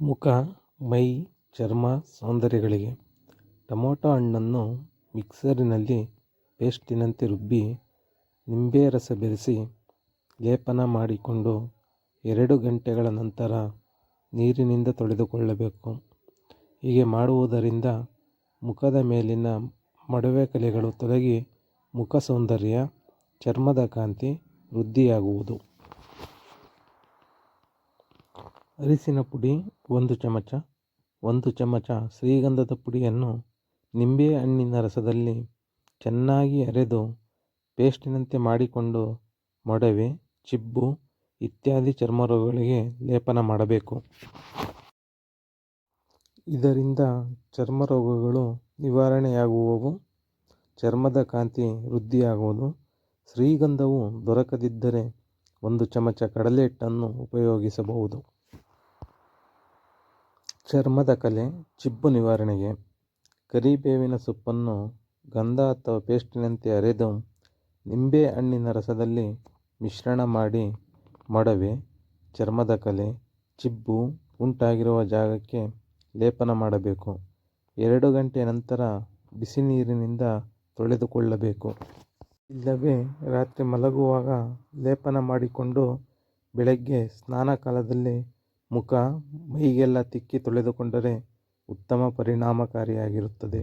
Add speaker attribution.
Speaker 1: ಮುಖ, ಮೈ, ಚರ್ಮ, ಸೌಂದರ್ಯಗಳಿಗೆ ಟೊಮೊಟೊ ಹಣ್ಣನ್ನು ಮಿಕ್ಸರಿನಲ್ಲಿ ಪೇಸ್ಟಿನಂತೆ ರುಬ್ಬಿ ನಿಂಬೆ ರಸ ಬೆರೆಸಿ ಲೇಪನ ಮಾಡಿಕೊಂಡು ಎರಡು ಗಂಟೆಗಳ ನಂತರ ನೀರಿನಿಂದ ತೊಳೆದುಕೊಳ್ಳಬೇಕು. ಹೀಗೆ ಮಾಡುವುದರಿಂದ ಮುಖದ ಮೇಲಿನ ಮಡವೆ ಕಲೆಗಳು ತೊಲಗಿ ಮುಖ ಸೌಂದರ್ಯ, ಚರ್ಮದ ಕಾಂತಿ ವೃದ್ಧಿಯಾಗುವುದು. ಅರಿಶಿನ ಪುಡಿ ಒಂದು ಚಮಚ. ಒಂದು ಚಮಚ ಶ್ರೀಗಂಧದ ಪುಡಿಯನ್ನು ನಿಂಬೆ ಹಣ್ಣಿನ ರಸದಲ್ಲಿ ಚೆನ್ನಾಗಿ ಅರೆದು ಪೇಸ್ಟಿನಂತೆ ಮಾಡಿಕೊಂಡು ಮೊಡವೆ, ಚಿಬ್ಬು ಇತ್ಯಾದಿ ಚರ್ಮರೋಗಗಳಿಗೆ ಲೇಪನ ಮಾಡಬೇಕು. ಇದರಿಂದ ಚರ್ಮರೋಗಗಳು ನಿವಾರಣೆಯಾಗುವವು. ಚರ್ಮದ ಕಾಂತಿ ವೃದ್ಧಿಯಾಗುವುದು. ಶ್ರೀಗಂಧವು ದೊರಕದಿದ್ದರೆ ಒಂದು ಚಮಚ ಕಡಲೆ ಹಿಟ್ಟನ್ನು ಉಪಯೋಗಿಸಬಹುದು. ಚರ್ಮದ ಕಲೆ ಚಿಬ್ಬು ನಿವಾರಣೆಗೆ. ಕರಿಬೇವಿನ ಸೊಪ್ಪನ್ನು ಗಂಧ ಅಥವಾ ಪೇಸ್ಟಿನಂತೆ ಅರೆದು ನಿಂಬೆ ಹಣ್ಣಿನ ರಸದಲ್ಲಿ ಮಿಶ್ರಣ ಮಾಡಿ ಮೊಡವೆ, ಚರ್ಮದ ಕಲೆ ಚಿಬ್ಬು ಉಂಟಾಗಿರುವ ಜಾಗಕ್ಕೆ ಲೇಪನ ಮಾಡಬೇಕು. ಎರಡು ಗಂಟೆ ನಂತರ ಬಿಸಿ ನೀರಿನಿಂದ ತೊಳೆದುಕೊಳ್ಳಬೇಕು. ಇಲ್ಲವೇ ರಾತ್ರಿ ಮಲಗುವಾಗ ಲೇಪನ ಮಾಡಿಕೊಂಡು ಬೆಳಗ್ಗೆ ಸ್ನಾನ ಕಾಲದಲ್ಲಿ ಮುಖ ಮೈಗೆಲ್ಲ ತಿಕ್ಕಿ ತೊಳೆದುಕೊಂಡರೆ ಉತ್ತಮ ಪರಿಣಾಮಕಾರಿಯಾಗಿರುತ್ತದೆ.